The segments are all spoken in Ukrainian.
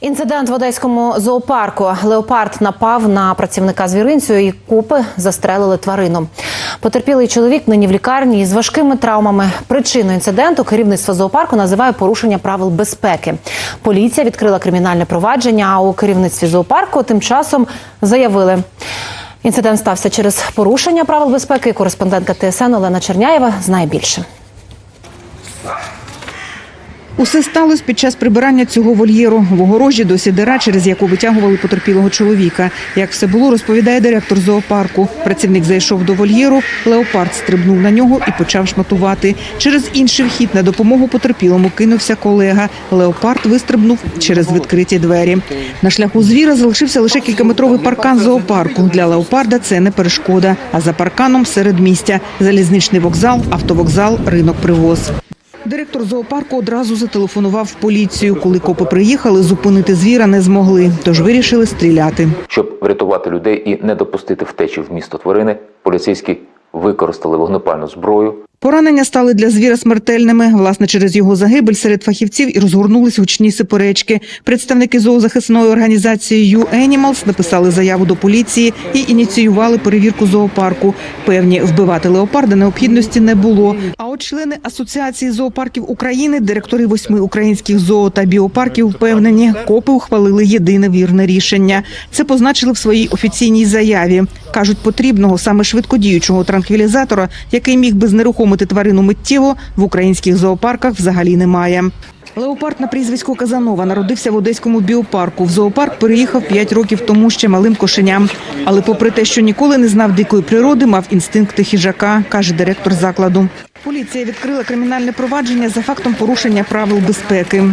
Інцидент в одеському зоопарку. Леопард напав на працівника звіринцю і купи застрелили тварину. Потерпілий чоловік нині в лікарні із важкими травмами. Причиною інциденту керівництво зоопарку називає порушення правил безпеки. Поліція відкрила кримінальне провадження. А у керівництві зоопарку тим часом заявили. Інцидент стався через порушення правил безпеки. Кореспондентка ТСН Олена Черняєва знає більше. Усе сталося під час прибирання цього вольєру. В огорожі досі дира, через яку витягували потерпілого чоловіка. Як все було, розповідає директор зоопарку. Працівник зайшов до вольєру, леопард стрибнув на нього і почав шматувати. Через інший вхід на допомогу потерпілому кинувся колега. Леопард вистрибнув через відкриті двері. На шляху звіра залишився лише кількаметровий паркан зоопарку. Для леопарда це не перешкода. А за парканом середмістя – залізничний вокзал, автовокзал, ринок привоз. Директор зоопарку одразу зателефонував в поліцію. Коли копи приїхали, зупинити звіра не змогли, тож вирішили стріляти. Щоб врятувати людей і не допустити втечі в місто тварини, поліцейські використали вогнепальну зброю. Поранення стали для звіра смертельними. Власне, через його загибель серед фахівців і розгорнулись гучні суперечки. Представники зоозахисної організації «You-Animals» написали заяву до поліції і ініціювали перевірку зоопарку. Певні вбивати леопарда необхідності не було. А от члени асоціації зоопарків України, директори восьми українських зоо та біопарків, впевнені, копи ухвалили єдине вірне рішення. Це позначили в своїй офіційній заяві. Кажуть, потрібного саме швидкодіючого транквілізатора, який міг би знерухомити тварину миттєво, в українських зоопарках взагалі немає. Леопард на прізвисько Казанова народився в одеському біопарку. В зоопарк переїхав 5 років тому ще малим кошеням. Але попри те, що ніколи не знав дикої природи, мав інстинкти хижака, каже директор закладу. Поліція відкрила кримінальне провадження за фактом порушення правил безпеки.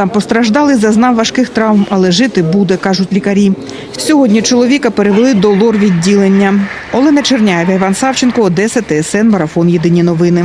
Сам постраждалий зазнав важких травм, але жити буде, кажуть лікарі. Сьогодні чоловіка перевели до лор відділення. Олена Черняєва, Іван Савченко, Одеса, ТСН, Марафон. Єдині новини.